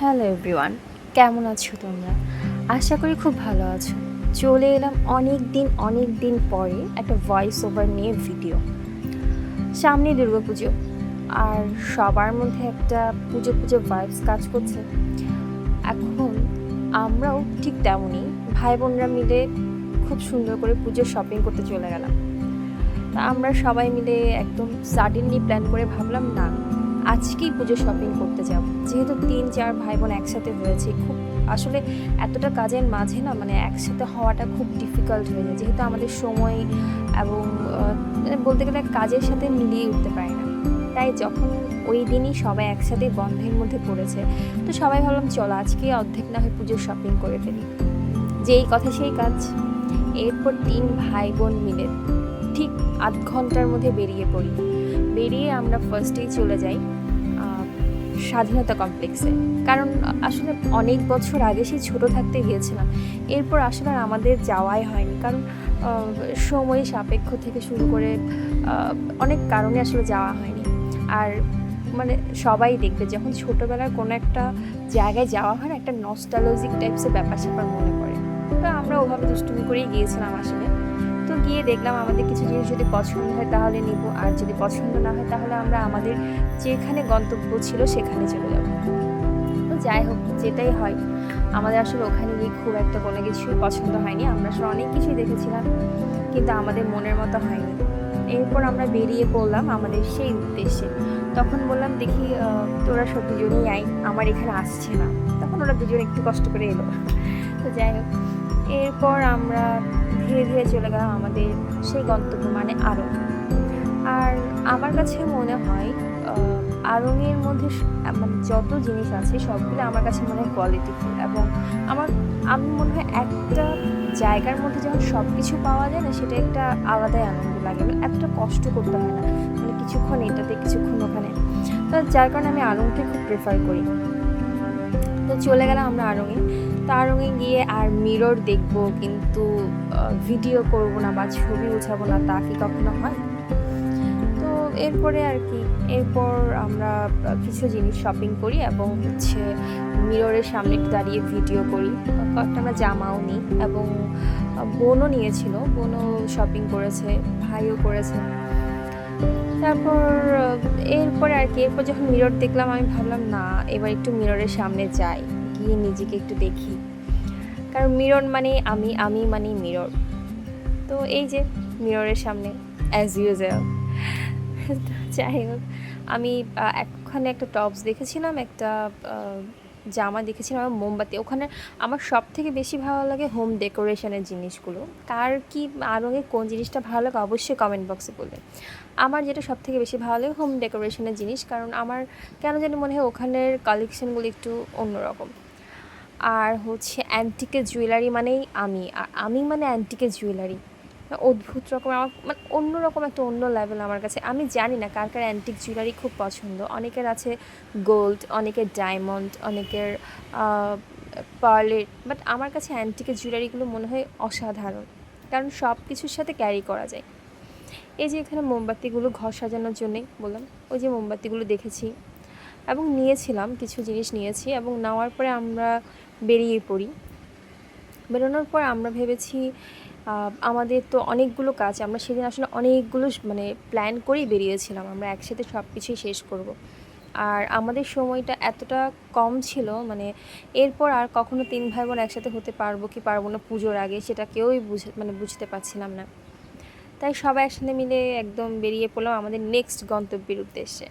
Hello everyone কেমন আছো তোমরা? আশা করি খুব ভালো আছো। চলে এলাম অনেক দিন অনেক দিন পরে একটা ভয়েস ওভার নিয়ে ভিডিও সামনে দুর্গাপুজো আর সবার মধ্যে একটা পুজো পুজো ভাইবস কাজ করছে। এখন আমরাও ঠিক তেমনই ভাই বোনরা মিলে খুব সুন্দর করে পুজোর শপিং করতে চলে গেলাম। তা আমরা সবাই মিলে একদম সাডেনলি প্ল্যান করে ভাবলাম, না আজকেই পুজো শপিং করতে যাব। যেহেতু তিন, চার ভাই বোন একসাথে হয়েছে, খুব আসলে এতটা কাজের মাঝে না মানে একসাথে হওয়াটা খুব ডিফিকাল্ট হয়ে যায়। যেহেতু আমাদের সময় এবং মানে বলতে গেলে কাজের সাথে মিলিয়ে উঠতে পারে না। তাই যখন ওই দিনই সবাই একসাথে বন্ধের মধ্যে পড়েছে, তো সবাই ভাবলাম, চলো আজকে অর্ধেক না হয় পুজোর শপিং করে ফেলি। যেই কথা সেই কাজ। এরপর তিন ভাই বোন মিলে ঠিক আধ ঘণ্টার মধ্যে বেরিয়ে পড়ি। বেরিয়ে আমরা ফার্স্টেই চলে যাই। স্বাধীনতা কমপ্লেক্সে কারণ, আসলে অনেক বছর আগে সেই ছোটো থাকতে গিয়েছিলাম। এরপর আসলে আর আমাদের যাওয়াই হয়নি। কারণ সময় সাপেক্ষ থেকে শুরু করে অনেক কারণে আসলে যাওয়া হয়নি। আর মানে সবাই দেখবে, যখন ছোটোবেলার কোনো একটা জায়গায় যাওয়া হয় না, একটা নস্টালজিক টাইপসের ব্যাপার স্যাপার মনে পড়ে। তো আমরা ওভাবে দুষ্টুমি করেই গিয়েছিলাম আসলে। গিয়ে দেখলাম আমাদের কিছু জিনিস যদি পছন্দ হয় তাহলে নিব, আর যদি পছন্দ না হয় তাহলে আমরা আমাদের যেখানে গন্তব্য ছিল সেখানে চলে যাব। তো যাই হোক, যেটাই হয়, আমাদের আসলে ওখানে গিয়ে খুব একটা কোনো কিছুই পছন্দ হয়নি। আমরা আসলে অনেক কিছুই দেখেছিলাম, কিন্তু আমাদের মনের মতো হয়নি। এরপর আমরা বেরিয়ে পড়লাম আমাদের সেই উদ্দেশ্যে। তখন বললাম, দেখি তোরা সব দুজনেই আই আমার এখানে আসছে না। তখন ওরা দুজন একটু কষ্ট করে এলো। তো যাই হোক, এরপর আমরা ধীরে ধীরে চলে গেলাম আমাদের সেই গন্তব্য মানে আরং। আর আমার কাছে মনে হয় আড়ংয়ের মধ্যে মানে যত জিনিস আছে সবগুলো আমার কাছে মনে হয় কোয়ালিটিফুল এবং আমার, আমি মনে হয় একটা জায়গার মধ্যে যখন সব কিছু পাওয়া যায় না, সেটা একটা আলাদাই আনন্দ লাগে। এতটা কষ্ট করতে হয় না। মানে কিছুক্ষণ এটাতে, কিছুক্ষণ ওখানে। তো যার কারণে আমি আড়ংকে খুব প্রেফার করি। তো চলে গেলাম আমরা আড়ংয়ে তো আড়ংয়ে গিয়ে আর মিরর দেখব, কিন্তু ভিডিও করব না বা ছবি উঠাবো না, তা কি কখনো হয়? তো এরপরে আর কি, এরপর আমরা কিছু জিনিস শপিং করি এবং হচ্ছে মিররের সামনে দাঁড়িয়ে ভিডিও করি। কয়েকটা আমরা জামাও নিই এবং বোনও নিয়েছিল, বোনও শপিং করেছে, ভাইও করেছে। তারপর এরপরে আর কি, এরপর যখন মিরর দেখলাম, আমি ভাবলাম, না, এবার একটু মিররের সামনে যাই। গিয়ে নিজেকে একটু দেখি। কারণ মিরর মানে আমি আমি মানে মিরর। তো এই যে মিররের সামনে অ্যাজ ইউজুয়াল যাই হোক, আমি ওখানে একটা টপস দেখেছিলাম, একটা জামা দেখেছিলাম আর মোমবাতি। ওখানে আমার সব থেকে বেশি ভালো লাগে হোম ডেকোরেশনের জিনিসগুলো। কার কি আরঙে কোন জিনিসটা ভালো লাগে অবশ্যই কমেন্ট বক্সে বলবে আমার যেটা সব থেকে বেশি ভালো লাগে হোম ডেকোরেশনের জিনিস, কারণ আমার কেন জানি মনে হয় ওখানের কালেকশনগুলো একটু অন্যরকম। আর হচ্ছে অ্যান্টিকের জুয়েলারি মানেই আমি। আর আমি মানে অ্যান্টিকের জুয়েলারি অদ্ভুত রকম আমার মানে অন্যরকম একটা অন্য লেভেল আমার কাছে। আমি জানি না কার কার অ্যান্টিক জুয়েলারি খুব পছন্দ। অনেকের আছে গোল্ড অনেকের ডায়মন্ড অনেকের পার্লের বাট আমার কাছে অ্যান্টিকের জুয়েলারিগুলো মনে হয় অসাধারণ। কারণ সব কিছুর সাথে ক্যারি করা যায়। এই যে এখানে মোমবাতিগুলো ঘর সাজানোর জন্যে বললাম, ওই যে মোমবাতিগুলো দেখেছি। এবং নিয়েছিলাম, কিছু জিনিস নিয়েছি। এবং নেওয়ার পরে আমরা বেরিয়ে পড়ি। বেরোনোর পর আমরা ভেবেছি আমাদের তো অনেকগুলো কাজ, আমরা সেদিন আসলে অনেকগুলো মানে প্ল্যান করেই বেরিয়েছিলাম। আমরা একসাথে সব কিছুই শেষ করব। আর আমাদের সময়টা এতটা কম ছিল মানে এরপর আর কখনো তিন ভাই বোন একসাথে হতে পারব কি পারব না পুজোর আগে, সেটা কেউই বুঝে মানে বুঝতে পারছিলাম না। তাই সবাই একসাথে মিলে একদম বেরিয়ে পড়লাম আমাদের নেক্সট গন্তব্যের উদ্দেশ্যে।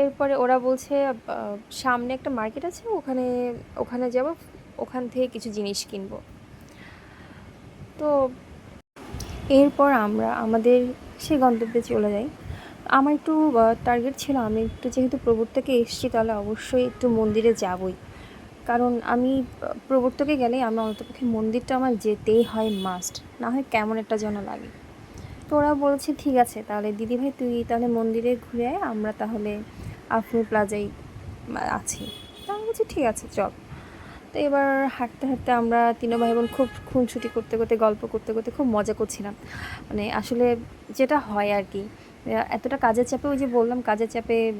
এরপরে ওরা বলছে সামনে একটা মার্কেট আছে, ওখানে ওখানে যাব, ওখান থেকে কিছু জিনিস কিনবো। তো এরপর আমরা, আমাদের সেই গন্তব্যে চলে যাই। আমার একটু টার্গেট ছিল, আমি একটু যেহেতু প্রবর্তকে এসেছি, তাহলে অবশ্যই একটু মন্দিরে যাবই। কারণ আমি প্রবর্তকে গেলে আমি অন্তপক্ষে মন্দিরটা আমার যেতেই হয় মাস্ট না হয় কেমন একটা যেন লাগে। তো ওরা বলেছে, ঠিক আছে, তাহলে দিদিভাই, তুই তাহলে মন্দিরে ঘুরে আয় আমরা তাহলে আফনুর প্লাজাই আছি। তা আমি বলছি, ঠিক আছে, চল। তো এবার হাঁটতে হাঁটতে আমরা তিনো ভাই বোন খুব খুনছুটি করতে করতে, গল্প করতে করতে খুব মজা করছিলাম। মানে আসলে যেটা হয় আর কি এতটা কাজের চাপে ওই যে বললাম, কাজের চাপে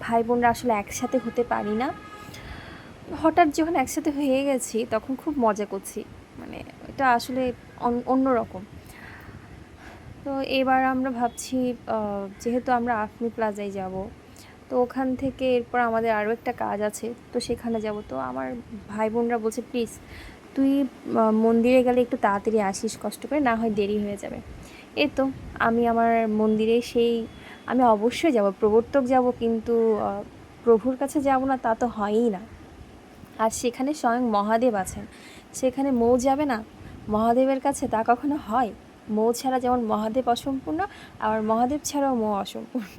ভাই বোনরা আসলে একসাথে হতে পারি না। হঠাৎ যখন একসাথে হয়ে গেছি, তখন খুব মজা করছি। মানে এটা আসলে অন- অন্যরকম। তো এবার আমরা ভাবছি যেহেতু আমরা আফমি প্লাজায় যাব, তো ওখান থেকে এরপর আমাদের আরও একটা কাজ আছে, তো সেখানে যাব। তো আমার ভাই বোনরা বলছে, প্লিজ, তুই মন্দিরে গেলে একটু তাড়াতাড়ি আসিস, কষ্ট করে, না হয় দেরি হয়ে যাবে। এই তো আমি আমার মন্দিরে সেই, আমি অবশ্যই যাব, প্রবর্তক যাব, কিন্তু প্রভুর কাছে যাব না, তা তো হয়ই না। আর সেখানে স্বয়ং মহাদেব আছেন। সেখানে মৌ যাবে না? মহাদেবের কাছে তা কখনো হয়? মৌ ছাড়া যেমন মহাদেব অসম্পূর্ণ, আবার মহাদেব ছাড়াও মৌ অসম্পূর্ণ।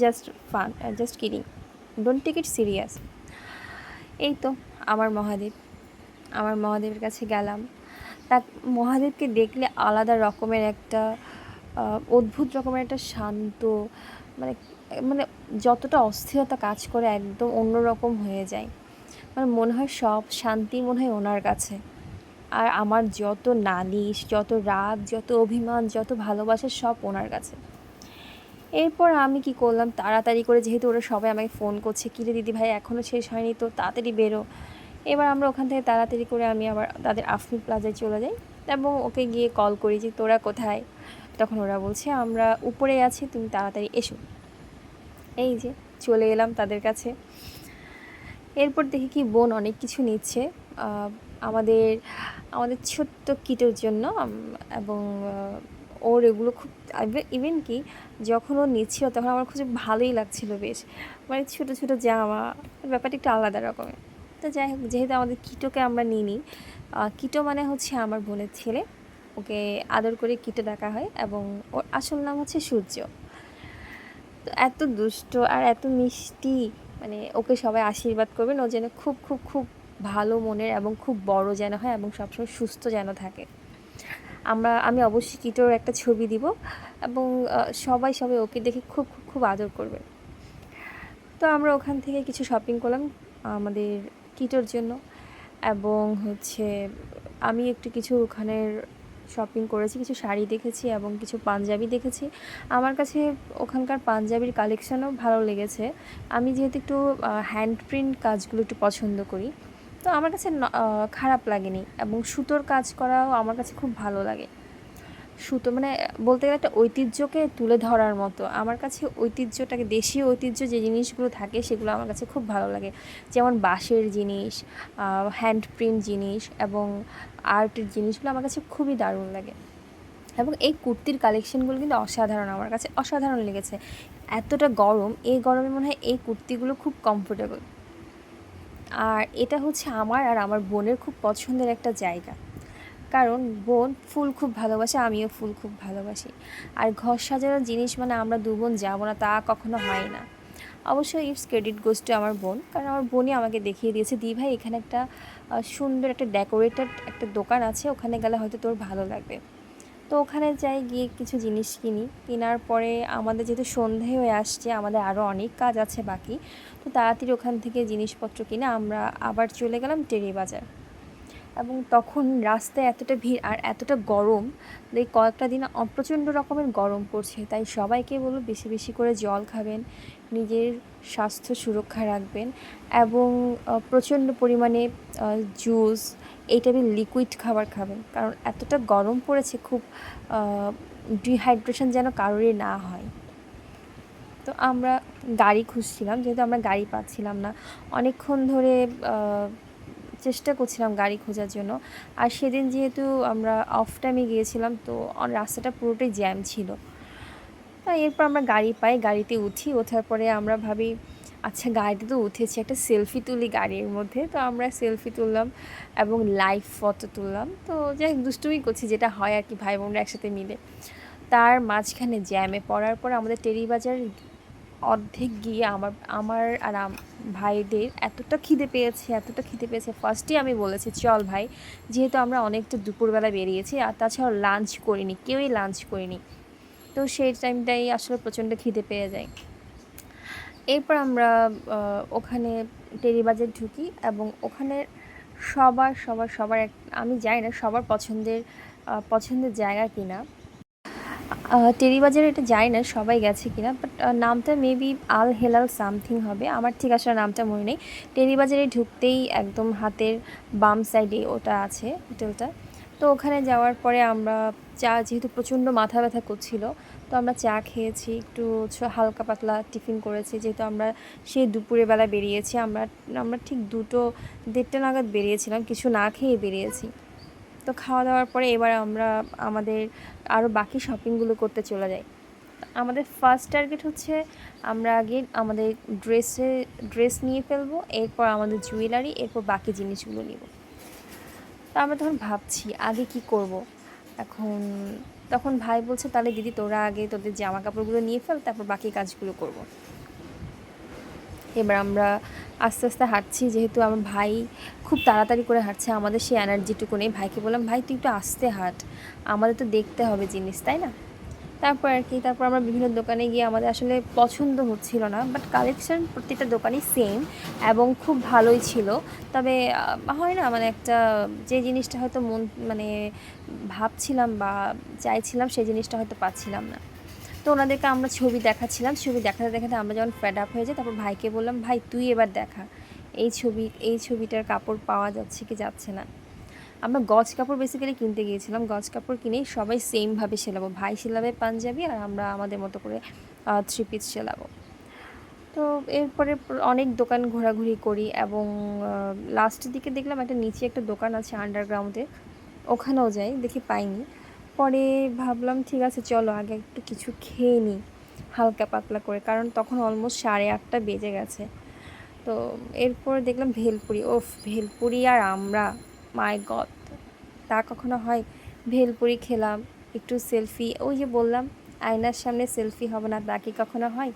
Just fun just kidding don't take it serious এই তো, আমার মহাদেব। আমার মহাদেবের কাছে গেলাম। তা মহাদেবকে দেখলে আলাদা রকমের একটা অদ্ভুত রকমের একটা শান্ত মানে মানে যতটা অস্থিরতা কাজ করে একদম অন্যরকম হয়ে যায়। মানে মনে হয় সব শান্তি মনে হয় ওনার কাছে। আর আমার যত নালিশ, যত রাগ, যত অভিমান, যত ভালোবাসা সব ওনার কাছে। এরপর আমি কি করলাম? তাড়াতাড়ি করে যেহেতু ওরা সবাই আমাকে ফোন করছে কিরে দিদি ভাই এখনও শেষ হয়নি, তো তাড়াতাড়ি বেরো। এবার আমরা ওখান থেকে তাড়াতাড়ি করে আমি আবার তাদের আফমি প্লাজায় চলে যাই এবং ওকে গিয়ে কল করি যে, তোরা কোথায়? তখন ওরা বলছে, আমরা উপরে আছি, তুমি তাড়াতাড়ি এসো। এই যে, চলে এলাম তাদের কাছে। এরপর দেখি কি, বোন অনেক কিছু নিচ্ছে। আমাদের আমাদের ছোট্ট কিটোর জন্য এবং ওর এগুলো খুব ইভেন কি যখন ও নিচ্ছিল তখন আমার খুব ভালোই লাগছিল বেশ। মানে ছোটো ছোটো জামা, ব্যাপারটা একটু আলাদা রকমের। তো যাই হোক, যেহেতু আমাদের কিটোকে আমরা নিই নি কিটো মানে হচ্ছে আমার বোনের ছেলে। ওকে আদর করে কিটো ডাকা হয়, এবং ওর আসল নাম হচ্ছে সূর্য। তো এত দুষ্ট আর এত মিষ্টি মানে ওকে সবাই আশীর্বাদ করবেন, ও যেন খুব খুব খুব ভালো মনের এবং খুব বড় যেন হয় এবং সবসময় সুস্থ যেন থাকে। আমরা, আমি অবশ্যই কিটোর একটা ছবি দিব এবং সবাই সবাই ওকে দেখে খুব খুব খুব আদর করবে। তো আমরা ওখান থেকে কিছু শপিং করলাম আমাদের কিটোর জন্য এবং হচ্ছে আমি একটু কিছু ওখানের শপিং করেছি, কিছু শাড়ি দেখেছি এবং কিছু পাঞ্জাবি দেখেছি। আমার কাছে ওখানকার পাঞ্জাবির কালেকশনও ভালো লেগেছে। আমি যেহেতু একটু হ্যান্ড প্রিন্ট কাজগুলো একটু পছন্দ করি তো আমার কাছে খারাপ লাগেনি এবং সুতোর কাজ করাও আমার কাছে খুব ভালো লাগে। সুতো মানে বলতে গেলে একটা ঐতিহ্যকে তুলে ধরার মতো। আমার কাছে ঐতিহ্যটাকে, দেশীয় ঐতিহ্য যে জিনিসগুলো থাকে সেগুলো আমার কাছে খুব ভালো লাগে। যেমন বাঁশের জিনিস হ্যান্ড প্রিন্ট জিনিস এবং আর্টের জিনিসগুলো আমার কাছে খুবই দারুণ লাগে। এবং এই কুর্তির কালেকশনগুলো কিন্তু অসাধারণ, আমার কাছে অসাধারণ লেগেছে। এতটা গরম, এই গরমে মনে হয় এই কুর্তিগুলো খুব কমফোর্টেবল আর এটা হচ্ছে আমার আর আমার বোনের খুব পছন্দের একটা জায়গা। কারণ বোন ফুল খুব ভালোবাসে, আমিও ফুল খুব ভালোবাসি। আর ঘর সাজানোর জিনিস মানে আমরা দু বোন যাব না, তা কখনো হয় না। অবশ্যই ইটস ক্রেডিট গোস টু আমার বোন, কারণ আমার বোনই আমাকে দেখিয়ে দিয়েছে, দি ভাই, এখানে একটা সুন্দর একটা ডেকোরেটেড একটা দোকান আছে, ওখানে গেলে হয়তো তোর ভালো লাগবে। তো ওখানে যাই, গিয়ে কিছু জিনিস কিনি। কেনার পরে আমাদের যেহেতু সন্ধে হয়ে আসছে, আমাদের আরও অনেক কাজ আছে বাকি। তো তাড়াতাড়ি ওখান থেকে জিনিসপত্র কিনে আমরা আবার চলে গেলাম টেরি বাজার। এবং তখন রাস্তায় এতটা ভিড় আর এতটা গরম এই কয়েকটা দিন প্রচণ্ড রকমের গরম পড়ছে। তাই সবাইকে বলব বেশি বেশি করে জল খাবেন, নিজের স্বাস্থ্য সুরক্ষা রাখবেন এবং প্রচণ্ড পরিমাণে জুস এই টাইপের লিকুইড খাবার খাবেন কারণ এতটা গরম পড়েছে, খুব ডিহাইড্রেশন যেন কারোরই না হয়। তো আমরা গাড়ি খুঁজছিলাম, যেহেতু আমরা গাড়ি পাচ্ছিলাম না। অনেকক্ষণ ধরে চেষ্টা করছিলাম গাড়ি খোঁজার জন্য। আর সেদিন যেহেতু আমরা অফ টাইমে গিয়েছিলাম, তো রাস্তাটা পুরোটাই জ্যাম ছিল। তাই এরপর আমরা গাড়ি পাই, গাড়িতে উঠি, ওঠার পরে আমরা ভাবি আচ্ছা গাড়িতে তো উঠেছি, একটা সেলফি তুলি গাড়ির মধ্যে। তো আমরা সেলফি তুললাম এবং লাইভ ফটো তুললাম। তো যাই দুষ্টুমি করছি, যেটা হয় আর কি, ভাই বোনরা একসাথে মিলে। তার মাঝখানে জ্যামে পড়ার পর আমাদের টেরিবাজার অর্ধেক গিয়ে আমার আমার আর ভাইদের এতটা খিদে পেয়েছে, এতটা খিদে পেয়েছে। ফার্স্টে আমি বলেছি, চল ভাই, যেহেতু আমরা অনেকটা দুপুরবেলা বেরিয়েছি, আর তাছাড়া লাঞ্চ করিনি, কেউই লাঞ্চ করিনি। তো সেই টাইমটাই আসলে প্রচণ্ড খিদে পেয়ে যায়। এরপর আমরা ওখানে টেরিবাজার ঢুকি এবং ওখানে সবার সবার সবার আমি জানি না সবার পছন্দের পছন্দের জায়গা কিনা। টেরি বাজারে এটা জানি না সবাই গেছে কিনা বাট নামটা মেবি আল হেলাল সামথিং হবে, আমার ঠিক আসলে নামটা মনে নেই। টেরি বাজারে ঢুকতেই একদম হাতের বাম সাইডে ওটা আছে হোটেলটা। তো ওখানে যাওয়ার পরে আমরা চা যেহেতু প্রচণ্ড মাথা ব্যথা করছিল তো আমরা চা খেয়েছি, একটু হালকা পাতলা টিফিন করেছি, যেহেতু আমরা সেই দুপুরে বেলা বেরিয়েছি, আমরা আমরা ঠিক দুটো, দেড়টা নাগাদ বেরিয়েছিলাম, কিছু না খেয়ে বেরিয়েছি। তো খাওয়া দাওয়ার পরে এবার আমরা আমাদের আরও বাকি শপিংগুলো করতে চলে যাই। আমাদের ফার্স্ট টার্গেট হচ্ছে আমরা আগে আমাদের ড্রেসে ড্রেস নিয়ে ফেলব, এরপর আমাদের জুয়েলারি এরপর বাকি জিনিসগুলো নিব। তো আমরা তখন ভাবছি, আগে কি করব? এখন তখন ভাই বলছে, তাহলে দিদি, তোরা আগে তোদের জামা কাপড়গুলো নিয়ে ফেল, তারপর বাকি কাজগুলো করব। এবার আমরা আস্তে আস্তে হাঁটছি, যেহেতু আমার ভাই খুব তাড়াতাড়ি করে হাঁটছে, আমাদের সেই এনার্জিটুকু নেই। ভাইকে বললাম, ভাই, তুই একটু আস্তে হাঁট, আমাদের তো দেখতে হবে জিনিস, তাই না? তারপর আর কি, তারপর আমরা বিভিন্ন দোকানে গিয়ে আমাদের আসলে পছন্দ হচ্ছিল না বাট কালেকশন প্রত্যেকটা দোকানই সেম এবং খুব ভালোই ছিল। তবে হয় না মানে একটা যে জিনিসটা হয়তো মন মানে ভাবছিলাম বা চাইছিলাম সেই জিনিসটা হয়তো পাচ্ছিলাম না। তো ওনাদেরকে আমরা ছবি দেখাচ্ছিলাম, ছবি দেখাতে দেখাতে আমরা যখন ফ্যাড আপ হয়ে যাই, তারপর ভাইকে বললাম, ভাই, তুই এবার দেখা। এই ছবি, এই ছবিটার কাপড় পাওয়া যাচ্ছে কি যাচ্ছে না? আমরা গজ কাপড় বেসিক্যালি কিনতে গিয়েছিলাম। গজ কাপড় কিনেই সবাই সেমভাবে সেলাবো। ভাই সেলাবে পাঞ্জাবি আর আমরা আমাদের মতো করে থ্রি পিস সেলাবো। তো এরপরে অনেক দোকান ঘোরাঘুরি করি এবং লাস্টের দিকে দেখলাম একটা নিচে একটা দোকান আছে আন্ডারগ্রাউন্ডে ওখানেও যাই, দেখি পাইনি। পরে ভাবলাম, ঠিক আছে, চলো আগে একটু কিছু খেয়ে নিই হালকা পাতলা করে। কারণ তখন অলমোস্ট সাড়ে আটটা বেজে গেছে। তো এরপর দেখলাম ভেলপুরি। ওফ, ভেলপুরি আর আমরা। মাই গড, তা কখনো হয়? ভেলপুরি খেলাম, একটু সেলফি, ওই যে বললাম, আয়নার সামনে সেলফি হবে না, তা কি কখনো হয়?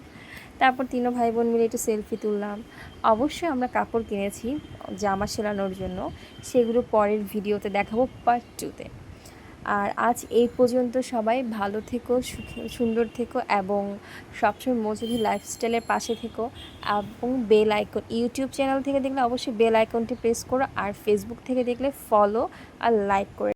তারপর তিনও ভাই বোন মিলে একটু সেলফি তুললাম। অবশ্যই আমরা কাপড় কিনেছি, জামা সেলানোর জন্য, সেগুলো পরের ভিডিওতে দেখাবো পার্ট টুতে আর আজ এই পর্যন্ত সবাই ভালো থেকো সুন্দর থেকো এবং সবসময় মজুরি লাইফস্টাইলের পাশে থেকো এবং বেল আইকন ইউটিউব চ্যানেল থেকে দেখলে অবশ্যই বেল আইকনটি প্রেস করো আর ফেসবুক থেকে দেখলে ফলো আর লাইক করে